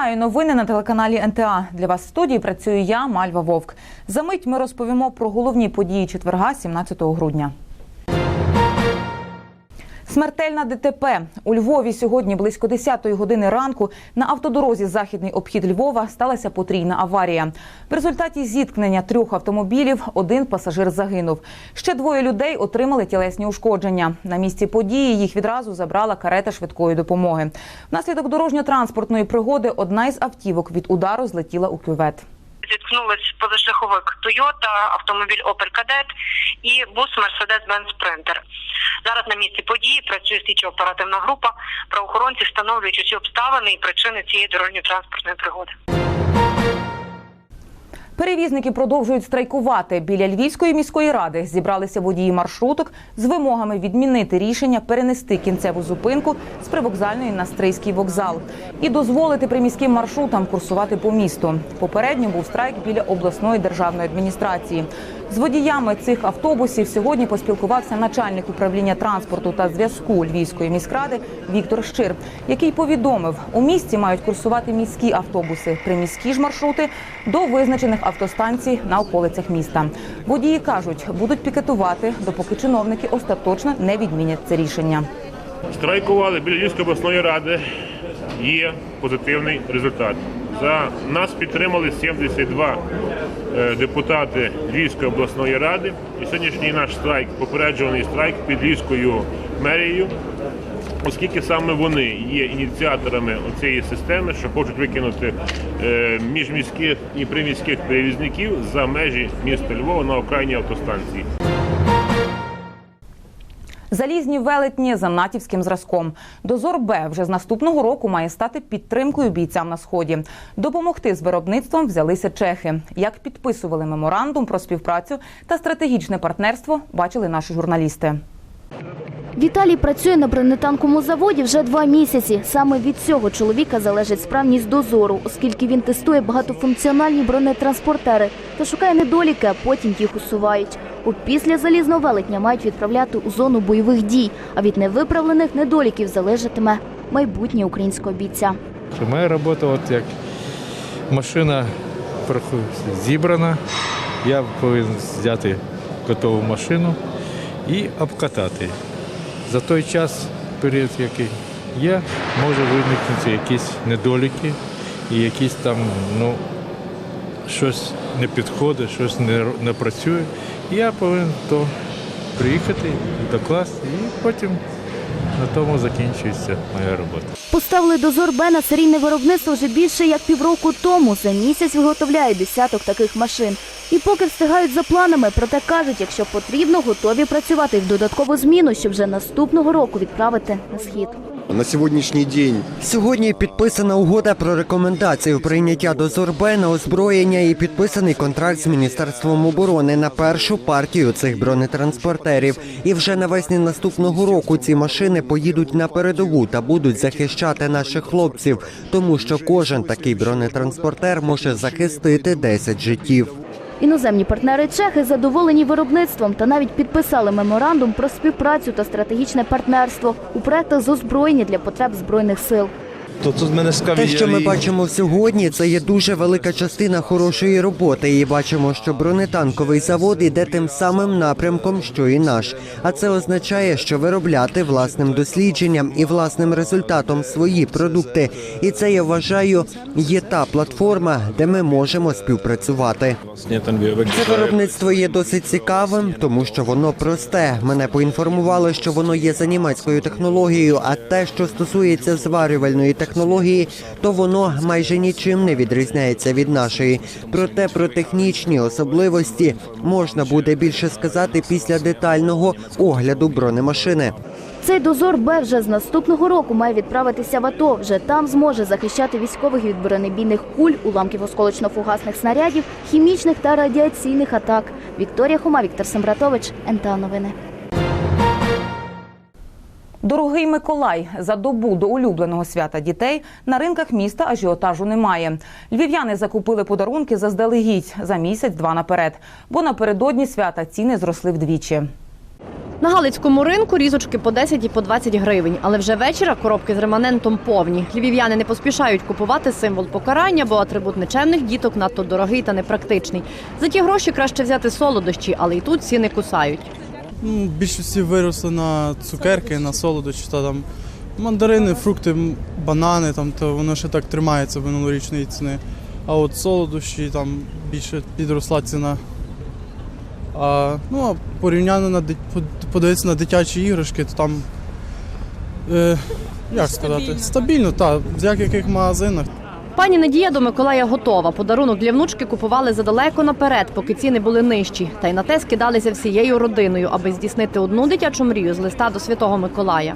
Вітаю новини на телеканалі НТА. Для вас в студії працюю я, Мальва Вовк. За мить ми розповімо про головні події четверга, 17 грудня. Смертельна ДТП у Львові сьогодні близько 10-ї години ранку на автодорозі Західний обхід Львова сталася потрійна аварія. В результаті зіткнення трьох автомобілів один пасажир загинув. Ще двоє людей отримали тілесні ушкодження. На місці події їх відразу забрала карета швидкої допомоги. Внаслідок дорожньо-транспортної пригоди одна із автівок від удару злетіла у кювет. Зіткнулись позашляховик Toyota, автомобіль Opel Kadett і бус Mercedes-Benz Sprinter. Зараз на місці події працює слідчо-оперативна група. Правоохоронці встановлюють усі обставини і причини цієї дорожньо-транспортної пригоди. Перевізники продовжують страйкувати. Біля Львівської міської ради зібралися водії маршруток з вимогами відмінити рішення перенести кінцеву зупинку з привокзальної на Стрийський вокзал і дозволити приміським маршрутам курсувати по місту. Попередньо був страйк біля обласної державної адміністрації. З водіями цих автобусів сьогодні поспілкувався начальник управління транспорту та зв'язку Львівської міськради Віктор Щир, який повідомив, у місті мають курсувати міські автобуси, приміські ж маршрути до визначених автостанцій на околицях міста. Водії кажуть, будуть пікетувати, допоки чиновники остаточно не відмінять це рішення. Страйкували біля Львівської обласної ради. Є позитивний результат. За нас підтримали 72 е, депутати Львівської обласної ради. І сьогоднішній наш страйк, попереджуваний страйк під Львівською мерією, оскільки саме вони є ініціаторами цієї системи, що хочуть викинути е, міжміських і приміських перевізників за межі міста Львова на окраїні автостанції. Залізні велетні за натівським зразком. Дозор Б вже з наступного року має стати підтримкою бійцям на сході. Допомогти з виробництвом взялися чехи. Як підписували меморандум про співпрацю та стратегічне партнерство, бачили наші журналісти. Віталій працює на бронетанковому заводі вже два місяці. Саме від цього чоловіка залежить справність дозору, оскільки він тестує багатофункціональні бронетранспортери та шукає недоліки, а потім їх усувають. Опісля залізного велетня мають відправляти у зону бойових дій, а від невиправлених недоліків залежатиме майбутнє українського бійця. Моя робота, от як машина зібрана, я повинен взяти готову машину і обкатати. За той час, період, який є, може виникнути якісь недоліки і якісь там, ну, щось не підходить, щось не, не працює. І я повинен то приїхати, докласти, і потім на тому закінчується моя робота. Поставили дозор Б на серійне виробництво вже більше як півроку тому. За місяць виготовляють десяток таких машин. І поки встигають за планами, проте кажуть, якщо потрібно, готові працювати в додаткову зміну, щоб вже наступного року відправити на схід. На сьогоднішній день Сьогодні підписана угода про рекомендацію прийняття до Зорбе на озброєння і підписаний контракт з Міністерством оборони на першу партію цих бронетранспортерів. І вже навесні наступного року ці машини поїдуть на передову та будуть захищати наших хлопців, тому що кожен такий бронетранспортер може захистити 10 життів. Іноземні партнери Чехи задоволені виробництвом та навіть підписали меморандум про співпрацю та стратегічне партнерство у проектах з озброєння для потреб збройних сил. То тут мене Те, що ми бачимо сьогодні, це є дуже велика частина хорошої роботи. І бачимо, що бронетанковий завод іде тим самим напрямком, що і наш. А це означає, що виробляти власним дослідженням і власним результатом свої продукти. І це я вважаю є та платформа, де ми можемо співпрацювати. Це виробництво є досить цікавим, тому що воно просте. Мене поінформували, що воно є за німецькою технологією. А те, що стосується зварювальної технології, то воно майже нічим не відрізняється від нашої. Проте про технічні особливості можна буде більше сказати після детального огляду бронемашини. Цей дозор Б вже з наступного року має відправитися в АТО. Вже там зможе захищати військових від бронебійних куль, уламків осколочно-фугасних снарядів, хімічних та радіаційних атак. Вікторія Хома, Віктор Сембратович, НТА Новини. Дорогий Миколай, за добу до улюбленого свята дітей на ринках міста ажіотажу немає. Львів'яни закупили подарунки заздалегідь за місяць-два наперед, бо напередодні свята ціни зросли вдвічі. На Галицькому ринку різочки по 10 і по 20 гривень, але вже вечора коробки з реманентом повні. Львів'яни не поспішають купувати символ покарання, бо атрибут нечемних діток надто дорогий та непрактичний. За ті гроші краще взяти солодощі, але і тут ціни кусають. Ну, більшості виросли на цукерки, на солодощі та там мандарини, фрукти, банани, там, то воно ще так тримається минулорічної ціни. А от солодощі там більше підросла ціна. А, ну, а порівняно на подивитися на дитячі іграшки, то там. Е, як сказати? Стабільно, так. В яких магазинах. Пані Надія до Миколая готова. Подарунок для внучки купували задалеко наперед, поки ціни були нижчі. Та й на те скидалися всією родиною, аби здійснити одну дитячу мрію з листа до Святого Миколая.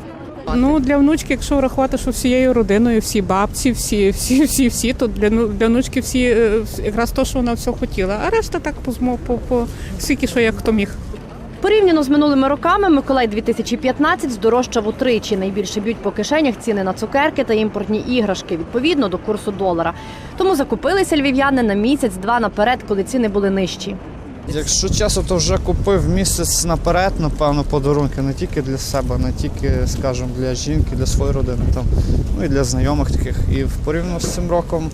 Ну для внучки, якщо врахувати, що всією родиною, всі бабці, всі, всі, всі, всі, то для ну- для внучки всі е, якраз то, що вона все хотіла. А решта так по по, по скільки що як хто міг. Порівняно з минулими роками, Миколай 2015 здорожчав утричі. Найбільше б'ють по кишенях ціни на цукерки та імпортні іграшки відповідно до курсу долара. Тому закупилися львів'яни на місяць-два наперед, коли ціни були нижчі. Якщо чесно, то вже купив місяць наперед, напевно, подарунки не тільки для себе, не тільки, скажімо, для жінки, для своєї родини, там, ну і для знайомих таких. І в порівняно з цим роком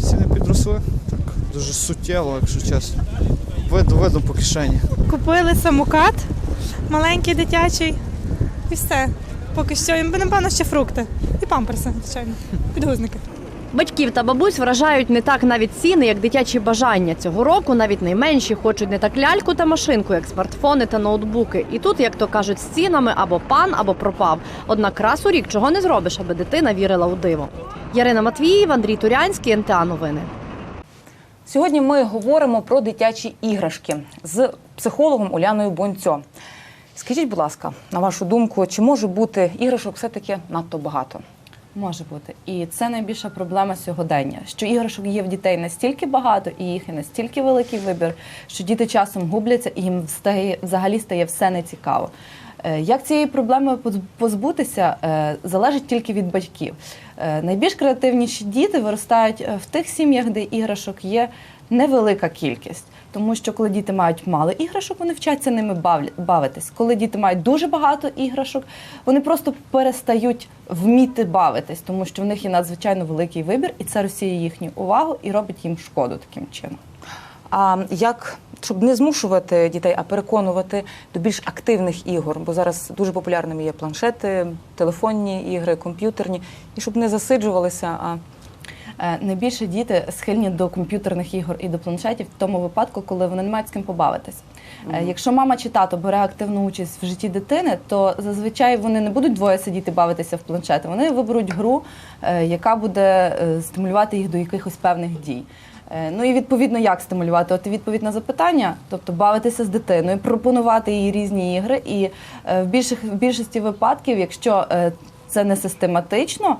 ціни підросли. Так, дуже суттєво, якщо чесно. Видно, видно по кишені. Купили самокат маленький дитячий і все. Поки що, і, напевно, ще фрукти. І памперси, звичайно, підгузники. Батьків та бабусь вражають не так навіть ціни, як дитячі бажання. Цього року навіть найменші хочуть не так ляльку та машинку, як смартфони та ноутбуки. І тут, як то кажуть, з цінами або пан, або пропав. Однак раз у рік чого не зробиш, аби дитина вірила у диво. Ярина Матвіїв, Андрій Турянський, НТА Новини. Сьогодні ми говоримо про дитячі іграшки з психологом Уляною Бонцьо. Скажіть, будь ласка, на вашу думку, чи може бути іграшок все-таки надто багато? Може бути. І це найбільша проблема сьогодення, що іграшок є в дітей настільки багато, і їх є настільки великий вибір, що діти часом губляться і їм взагалі стає все нецікаво. Е, Як цієї проблеми поз- позбутися, е, залежить тільки від батьків. Е, Найбільш креативніші діти виростають в тих сім'ях, де іграшок є невелика кількість. Тому що коли діти мають мало іграшок, вони вчаться ними бавитись. Коли діти мають дуже багато іграшок, вони просто перестають вміти бавитись, тому що в них є надзвичайно великий вибір, і це розсіє їхню увагу і робить їм шкоду таким чином. А як щоб не змушувати дітей, а переконувати до більш активних ігор, бо зараз дуже популярними є планшети, телефонні ігри, комп'ютерні, і щоб не засиджувалися, а Е, Найбільше діти схильні до комп'ютерних ігор і до планшетів в тому випадку, коли вони не мають з ким побавитись. Е, Якщо мама чи тато бере активну участь в житті дитини, то зазвичай вони не будуть двоє сидіти бавитися в планшети. Вони виберуть гру, е, яка буде стимулювати їх до якихось певних дій. Е, Ну і відповідно як стимулювати? От відповідь на запитання, тобто бавитися з дитиною, пропонувати їй різні ігри. І е, в більших в більшості випадків, якщо е, це не систематично.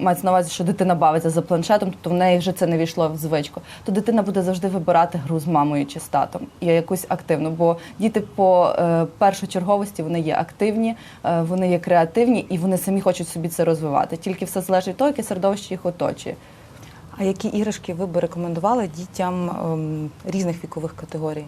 Мається на увазі, що дитина бавиться за планшетом, тобто в неї вже це не війшло в звичку, то дитина буде завжди вибирати гру з мамою чи з татом і якусь активну. Бо діти по першочерговості вони є активні, вони є креативні і вони самі хочуть собі це розвивати. Тільки все залежить від того, яке середовище їх оточує. А які іграшки ви б рекомендували дітям ем, різних вікових категорій?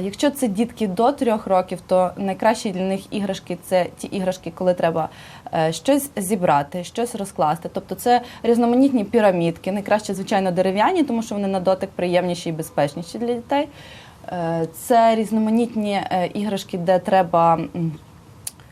Якщо це дітки до трьох років, то найкращі для них іграшки це ті іграшки, коли треба е, щось зібрати, щось розкласти. Тобто це різноманітні пірамідки, найкраще, звичайно, дерев'яні, тому що вони на дотик приємніші і безпечніші для дітей. Е, Це різноманітні е, іграшки, де треба.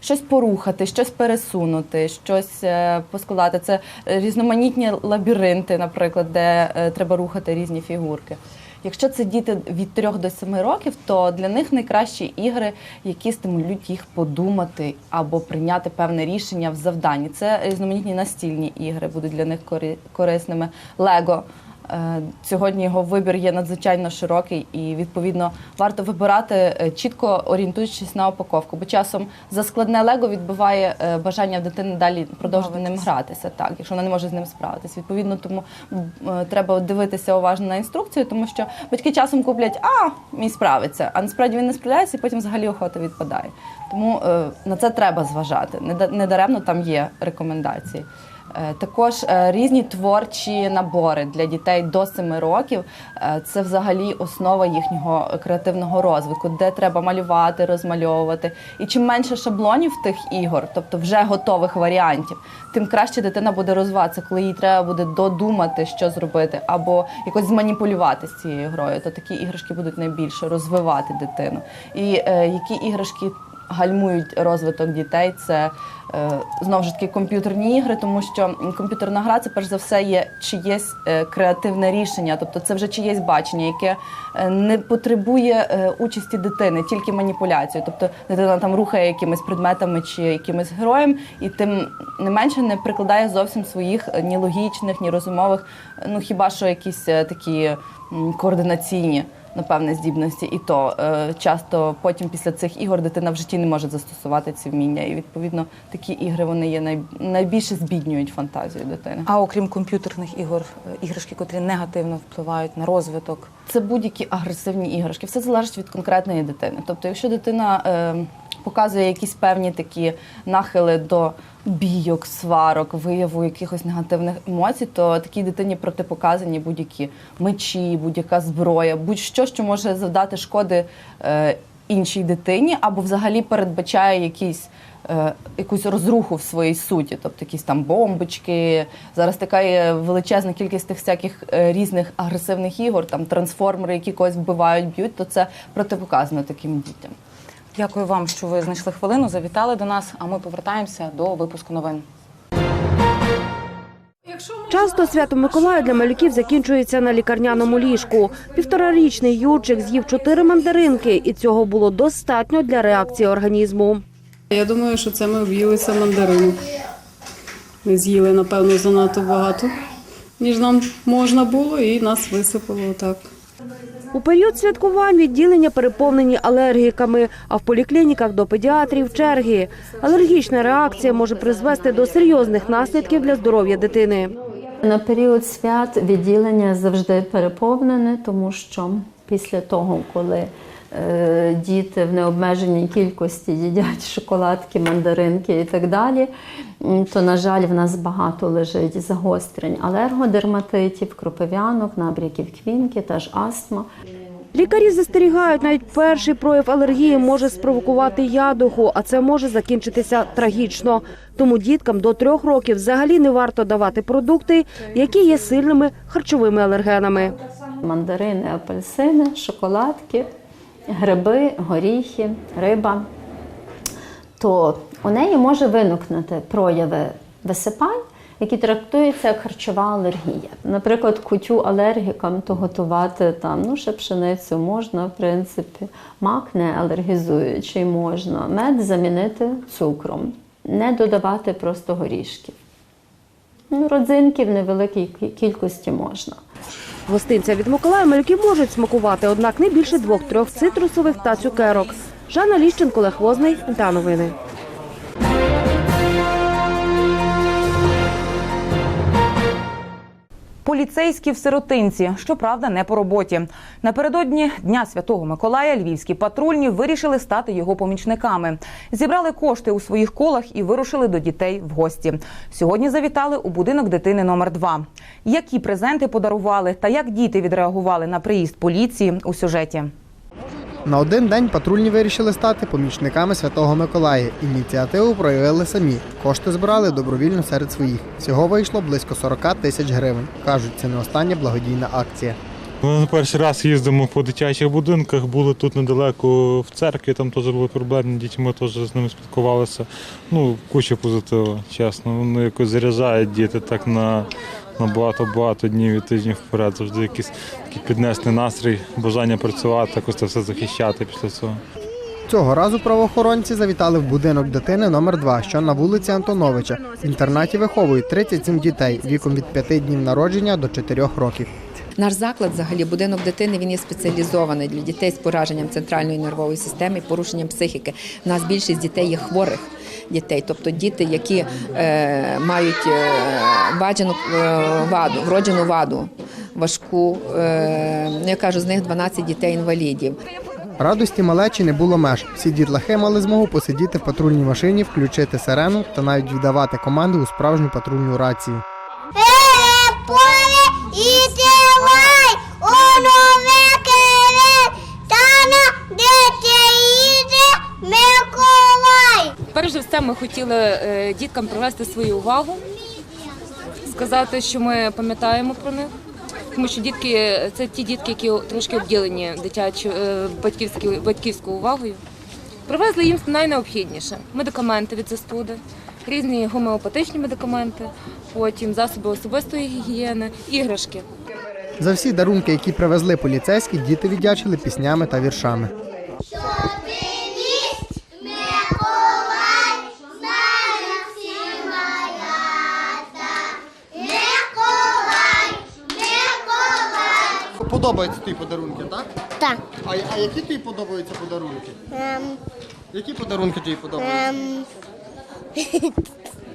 Щось порухати, щось пересунути, щось е, поскладати. Це різноманітні лабіринти, наприклад, де е, треба рухати різні фігурки. Якщо це діти від 3 до 7 років, то для них найкращі ігри, які стимулюють їх подумати або прийняти певне рішення в завданні. Це різноманітні настільні ігри будуть для них корисними. Лего. Е, Сьогодні його вибір є надзвичайно широкий, і відповідно варто вибирати е, чітко орієнтуючись на упаковку. Бо часом за складне лего відбиває е, бажання дитини далі продовжувати ним гратися, так якщо вона не може з ним справитись. Відповідно, тому треба дивитися уважно на інструкцію, тому що батьки часом куплять, а мій справиться, а насправді він не справляється, і потім взагалі охота відпадає. Тому на це треба зважати. Не да- Не даремно там є рекомендації. Е, Також е, різні творчі набори для дітей до 7 років. Е, Це взагалі основа їхнього креативного розвитку, де треба малювати, розмальовувати. І чим менше шаблонів тих ігор, тобто вже готових варіантів, тим краще дитина буде розвиватися, коли їй треба буде додумати, що зробити, або якось зманіпулювати з цією грою. То такі іграшки будуть найбільше розвивати дитину. І е, які іграшки гальмують розвиток дітей, це е, знову ж таки комп'ютерні ігри, тому що комп'ютерна гра це перш за все є чиєсь е, креативне рішення, тобто це вже чиєсь бачення, яке е, не потребує участі дитини, тільки маніпуляцію. Тобто дитина там рухає якимись предметами чи якимось героєм, і тим не менше не прикладає зовсім своїх ні логічних, ні розумових, ну хіба що якісь такі координаційні напевне, здібності, і то е, часто потім після цих ігор дитина в житті не може застосувати ці вміння. І відповідно такі ігри вони є най, найбільше збіднюють фантазію дитини. А окрім комп'ютерних ігор, е, іграшки, котрі негативно впливають на розвиток. Це будь-які агресивні іграшки. Все залежить від конкретної дитини. Тобто, якщо дитина е, показує якісь певні такі нахили до бійок, сварок, вияву якихось негативних емоцій, то такій дитині протипоказані будь-які мечі, будь-яка зброя, будь-що, що може завдати шкоди е, іншій дитині, або взагалі передбачає якісь. е, Якусь розруху в своїй суті, тобто якісь там бомбочки. Зараз така є величезна кількість тих всяких е, різних агресивних ігор, там трансформери, які когось вбивають, б'ють, то це протипоказано таким дітям. Дякую вам, що ви знайшли хвилину, завітали до нас, а ми повертаємося до випуску новин. Часто свято Миколая для малюків закінчується на лікарняному ліжку. Півторарічний Юрчик з'їв чотири мандаринки, і цього було достатньо для реакції організму. Я думаю, що це ми об'їлися мандарину. Ми з'їли, напевно, занадто багато, ніж нам можна було, і нас висипало так. У період святкувань відділення переповнені алергіками, а в поліклініках до педіатрів черги. Алергічна реакція може призвести до серйозних наслідків для здоров'я дитини. На період свят відділення завжди переповнене, тому що після того, коли діти в необмеженій кількості їдять шоколадки, мандаринки і так далі, то, на жаль, в нас багато лежить загострень алергодерматитів, кропив'янок, набряків квінки, та ж астма. Лікарі застерігають, навіть перший прояв алергії може спровокувати ядуху, а це може закінчитися трагічно. Тому діткам до трьох років взагалі не варто давати продукти, які є сильними харчовими алергенами. Мандарини, апельсини, шоколадки, гриби, горіхи, риба. То у неї може виникнути прояви висипань, які трактуються як харчова алергія. Наприклад, кутю алергікам то готувати там, ну, ще пшеницю можна, в принципі, мак не алергізуючий можна, мед замінити цукром, не додавати просто горішків. Ну, родзинки в невеликій кількості можна. Гостинця від Миколая малюки можуть смакувати, однак не більше двох-трьох цитрусових та цукерок. Жанна Ліщенко, Возний та новини. Поліцейські в сиротинці, щоправда, не по роботі. Напередодні Дня Святого Миколая львівські патрульні вирішили стати його помічниками. Зібрали кошти у своїх колах і вирушили до дітей в гості. Сьогодні завітали у будинок дитини номер 2 Які презенти подарували та як діти відреагували на приїзд поліції у сюжеті. На один день патрульні вирішили стати помічниками Святого Миколая. Ініціативу проявили самі. Кошти збирали добровільно серед своїх. Всього вийшло близько 40 тисяч гривень. Кажуть, це не остання благодійна акція. Ми на перший раз їздимо по дитячих будинках, були тут недалеко в церкві, там теж були проблемні діти, ми теж з ними спілкувалися. Ну, куча позитиву, чесно. Вони якось заряджають діти так на, на багато-багато днів і тижнів вперед. Завжди якийсь такий піднесений настрій, бажання працювати, якось це все захищати після цього. Цього разу правоохоронці завітали в будинок дитини номер 2 що на вулиці Антоновича. В інтернаті виховують 37 дітей віком від 5 днів народження до 4 років. Наш заклад, взагалі, будинок дитини, він є спеціалізований для дітей з пораженням центральної нервової системи порушенням психіки. У нас більшість дітей є хворих дітей, тобто діти, які е, мають е, ваджену е, ваду, вроджену ваду важку. Е, ну, я кажу, з них 12 дітей інвалідів. Радості малечі не було меж. Всі дітлахи мали змогу посидіти в патрульній машині, включити сирену та навіть віддавати команди у справжню патрульну рацію. Перш за все, ми хотіли е, діткам привести свою увагу, сказати, що ми пам'ятаємо про них. Тому що дітки це ті дітки, які трошки обділені дитячою е, батьківською батьківською увагою. Привезли їм найнеобхідніше медикаменти від застуди, різні гомеопатичні медикаменти, потім засоби особистої гігієни, іграшки. За всі дарунки, які привезли поліцейські, діти віддячили піснями та віршами. Подобаються тобі подарунки, так? Так. А, а які тобі подобаються подарунки? Ем, Які подарунки тобі подобаються? ем,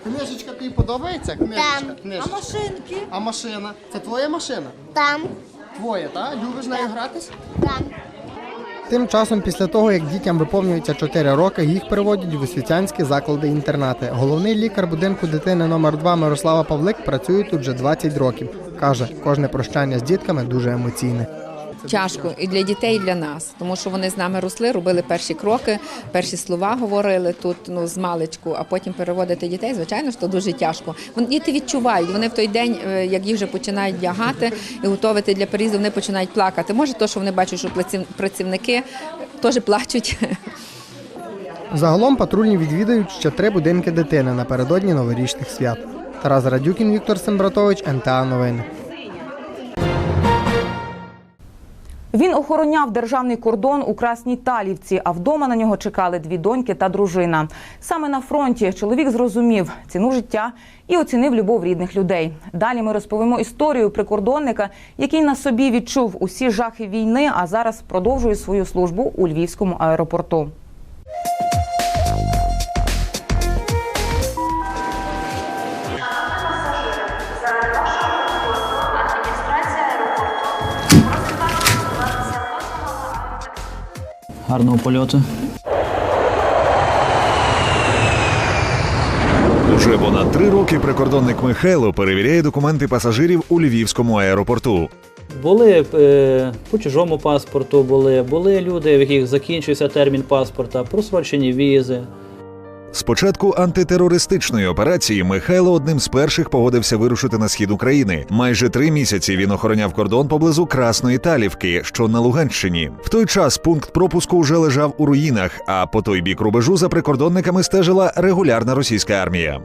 Книжечка тобі подобається? Книжечка, книжечка. А машинки? А машина? Це твоя машина? Там. Твоя, так? Любиш нею гратись? Там. Тим часом, після того, як дітям виповнюється 4 роки, їх переводять в освітянські заклади-інтернати. Головний лікар будинку дитини номер 2 Мирослава Павлик працює тут вже 20 років. Каже, кожне прощання з дітками дуже емоційне. Тяжко і для дітей, і для нас, тому що вони з нами росли, робили перші кроки, перші слова говорили тут ну з маличку, а потім переводити дітей. Звичайно, що дуже тяжко. Вони діти відчувають. Вони в той день, е, як їх вже починають вдягати і готувати для переїзду, вони починають плакати. Може, то, що вони бачать, що працівники теж плачуть. Загалом патрульні відвідають ще три будинки дитини напередодні новорічних свят. Тарас Радюкін, Віктор Сембратович, НТА Новини. Він охороняв державний кордон у Красній Талівці, а вдома на нього чекали дві доньки та дружина. Саме на фронті чоловік зрозумів ціну життя і оцінив любов рідних людей. Далі ми розповімо історію прикордонника, який на собі відчув усі жахи війни, а зараз продовжує свою службу у Львівському аеропорту. Гарного польоту. Уже понад три роки прикордонник Михайло перевіряє документи пасажирів у Львівському аеропорту. Були е, по чужому паспорту, були, були люди, в яких закінчився термін паспорта, просрочені візи. З початку антитерористичної операції Михайло одним з перших погодився вирушити на схід України. Майже три місяці він охороняв кордон поблизу Красної Талівки, що на Луганщині. В той час пункт пропуску вже лежав у руїнах, а по той бік рубежу за прикордонниками стежила регулярна російська армія.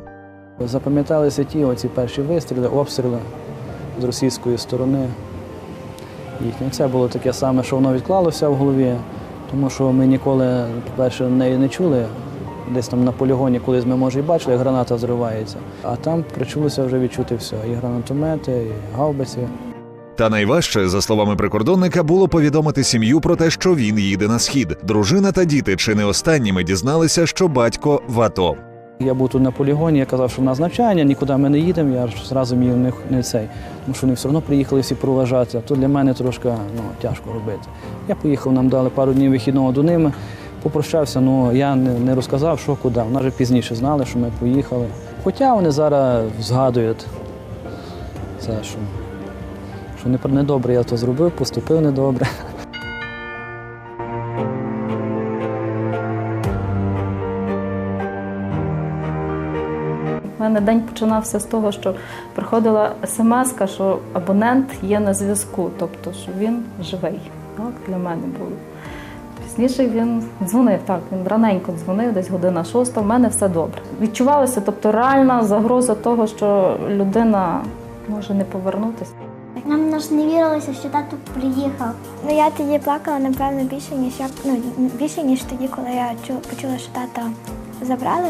Запам'яталися ті оці перші вистріли, обстріли з російської сторони. Їхнє. Це було таке саме, що воно відклалося в голові, тому що ми ніколи, по-перше, не, не чули. Десь там на полігоні, колись ми може і бачили, як граната зривається. А там причулося вже відчути все. І гранатомети, і гаубиці. Та найважче, за словами прикордонника, було повідомити сім'ю про те, що він їде на схід. Дружина та діти чи не останніми дізналися, що батько в АТО. Я був тут на полігоні, я казав, що в нас навчання, нікуди ми не їдемо, я ж зразу мені не, не цей. Тому що вони все одно приїхали всі проважати, а то для мене трошки ну, тяжко робити. Я поїхав, нам дали пару днів вихідного до ними, попрощався, ну я не, розказав, що куди. Вони вже пізніше знали, що ми поїхали. Хоча вони зараз згадують це, що, що недобре я то зробив, поступив недобре. У мене день починався з того, що приходила смс, що абонент є на зв'язку, тобто що він живий. Так, для мене було. Пізніше він дзвонив, так, він раненько дзвонив, десь година шоста, в мене все добре. Відчувалася, тобто реальна загроза того, що людина може не повернутися. Нам ж не вірилося, що тато приїхав. Ну я тоді плакала, напевно, більше, ніж я ну, більше, ніж тоді, коли я чу- почула, що тата забрали.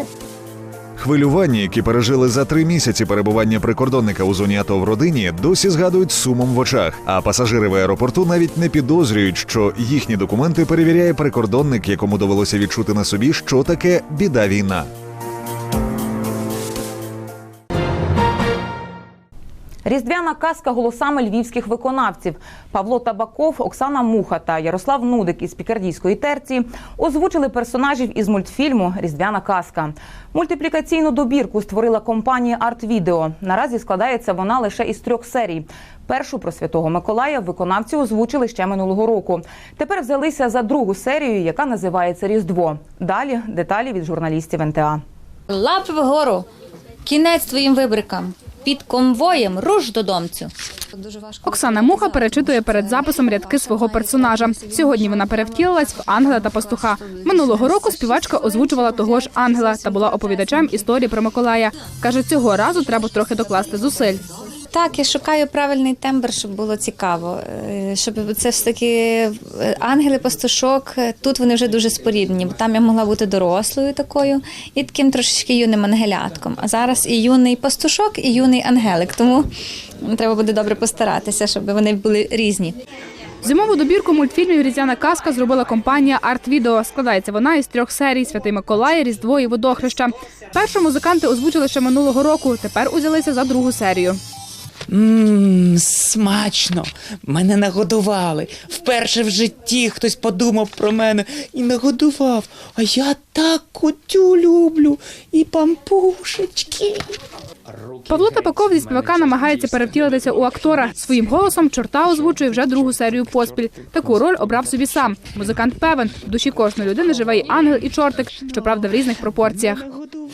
Хвилювання, які пережили за три місяці перебування прикордонника у зоні АТО в родині, досі згадують сумом в очах. А пасажири в аеропорту навіть не підозрюють, що їхні документи перевіряє прикордонник, якому довелося відчути на собі, що таке біда війна. Різдвяна казка голосами львівських виконавців Павло Табаков, Оксана Муха та Ярослав Нудик із пікардійської терції озвучили персонажів із мультфільму Різдвяна казка. Мультиплікаційну добірку створила компанія Арт Відео. Наразі складається вона лише із трьох серій. Першу про святого Миколая виконавці озвучили ще минулого року. Тепер взялися за другу серію, яка називається Різдво. Далі деталі від журналістів НТА. Лапи вгору. Кінець твоїм вибрикам. Під конвоєм руш додомцю. Оксана Муха перечитує перед записом рядки свого персонажа. Сьогодні вона перевтілилась в ангела та пастуха. Минулого року співачка озвучувала того ж ангела та була оповідачем історії про Миколая. каже, цього разу треба трохи докласти зусиль. Так, я шукаю правильний тембр, щоб було цікаво. Е, Щоб це ж таки е, ангели пастушок. е, Тут вони вже дуже споріднені, бо там я могла бути дорослою такою і таким трошечки юним ангелятком. А зараз і юний пастушок, і юний ангелик. Тому треба буде добре постаратися, щоб вони були різні. Зимову добірку мультфільмів Різдвяна казка зробила компанія Арт Відео. Складається вона із трьох серій Святий Миколай, Різдво і Водохреща. Першу музиканти озвучили ще минулого року. Тепер узялися за другу серію. Ммм, смачно. Мене нагодували. Вперше в житті хтось подумав про мене і нагодував. А я так кутю люблю. І пампушечки. Павло Тапаков зі співака намагається перевтілитися у актора. Своїм голосом чорта озвучує вже другу серію поспіль. Таку роль обрав собі сам. Музикант певен, в душі кожної людини живе і ангел, і чортик, щоправда, в різних пропорціях.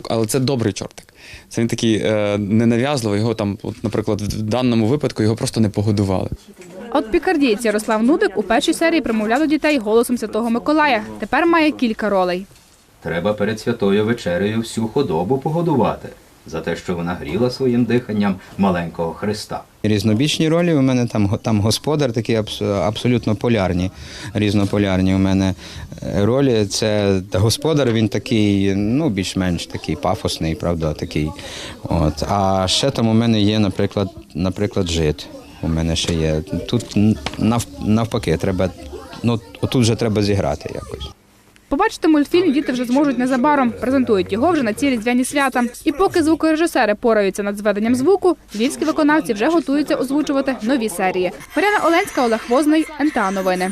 але це добрий чортик. Це він такий е, ненав'язливий. Його там, от, наприклад, в даному випадку його просто не погодували. А От пікардієць Ярослав Нудик у першій серії примовляв до дітей голосом Святого Миколая. Тепер має кілька ролей. Треба перед святою вечерею всю худобу погодувати за те, що вона гріла своїм диханням маленького Христа. Різнобічні ролі у мене там, там господар, такі абс- абсолютно полярні, різнополярні у мене е, ролі. Це господар, він такий, ну, більш-менш такий пафосний, правда, такий. От. А ще там у мене є, наприклад, наприклад, жит. У мене ще є. Тут нав, навпаки, треба, ну, отут вже треба зіграти якось. Побачити мультфільм діти вже зможуть незабаром. Презентують його вже на ці різдвяні свята. І поки звукорежисери пораються над зведенням звуку, львівські виконавці вже готуються озвучувати нові серії. Мар'яна Оленська, Олег Возний, НТА Новини.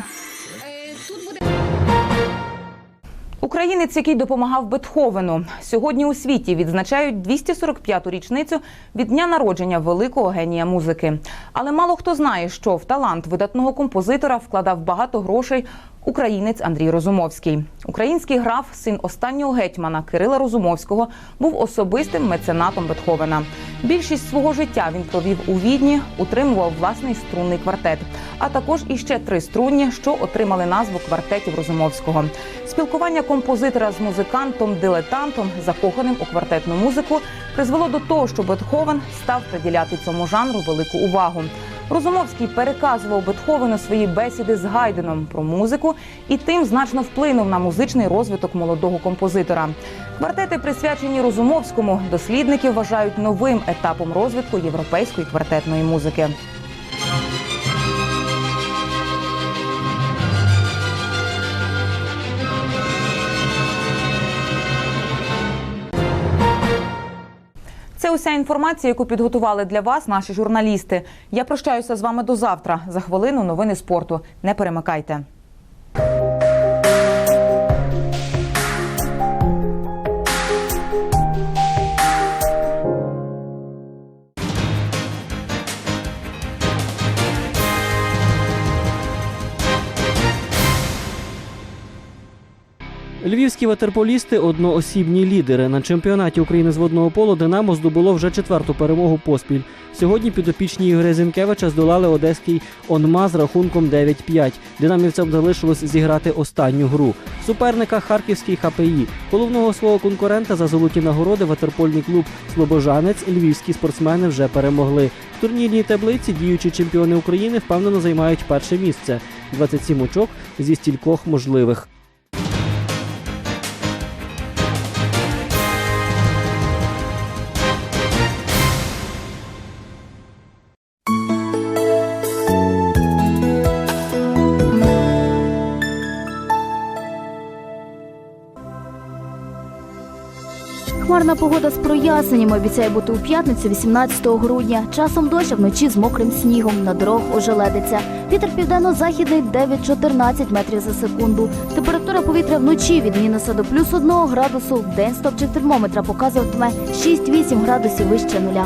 Українець, який допомагав Бетховену, сьогодні у світі відзначають 245-ту річницю від дня народження великого генія музики. Але мало хто знає, що в талант видатного композитора вкладав багато грошей українець Андрій Розумовський. Український граф, син останнього гетьмана Кирила Розумовського, був особистим меценатом Бетховена. Більшість свого життя він провів у Відні, утримував власний струнний квартет, а також іще три струнні, що отримали назву квартетів Розумовського. Спілкування композитора з музикантом, дилетантом, закоханим у квартетну музику, призвело до того, що Бетховен став приділяти цьому жанру велику увагу. Розумовський переказував Бетховену свої бесіди з Гайденом про музику і тим значно вплинув на музичний розвиток молодого композитора. Квартети, присвячені Розумовському, дослідники вважають новим етапом розвитку європейської квартетної музики. Уся інформація, яку підготували для вас наші журналісти. Я прощаюся з вами до завтра. За хвилину новини спорту. Не перемикайте. Львівські ватерполісти одноосібні лідери на чемпіонаті України з водного полу Динамо здобуло вже четверту перемогу поспіль. Сьогодні підопічні Ігоря Зінкевича здолали одеський Онма з рахунком 9-5. Динамівцям залишилось зіграти останню гру. Суперника харківський ХПІ. Головного свого конкурента за золоті нагороди ватерпольний клуб Слобожанець львівські спортсмени вже перемогли. В турнірній таблиці діючі чемпіони України впевнено займають перше місце 27 очок зі стількох можливих. Хмарна погода з проясненнями обіцяє бути у п'ятницю 18 грудня. Часом дощ, а вночі з мокрим снігом. На дорогах ожеледиться. Вітер південно-західний 9-14 метрів за секунду. Температура повітря вночі від мінуса до плюс 1 градусу. В день стопчик термометра показуватиме 6-8 градусів вище нуля.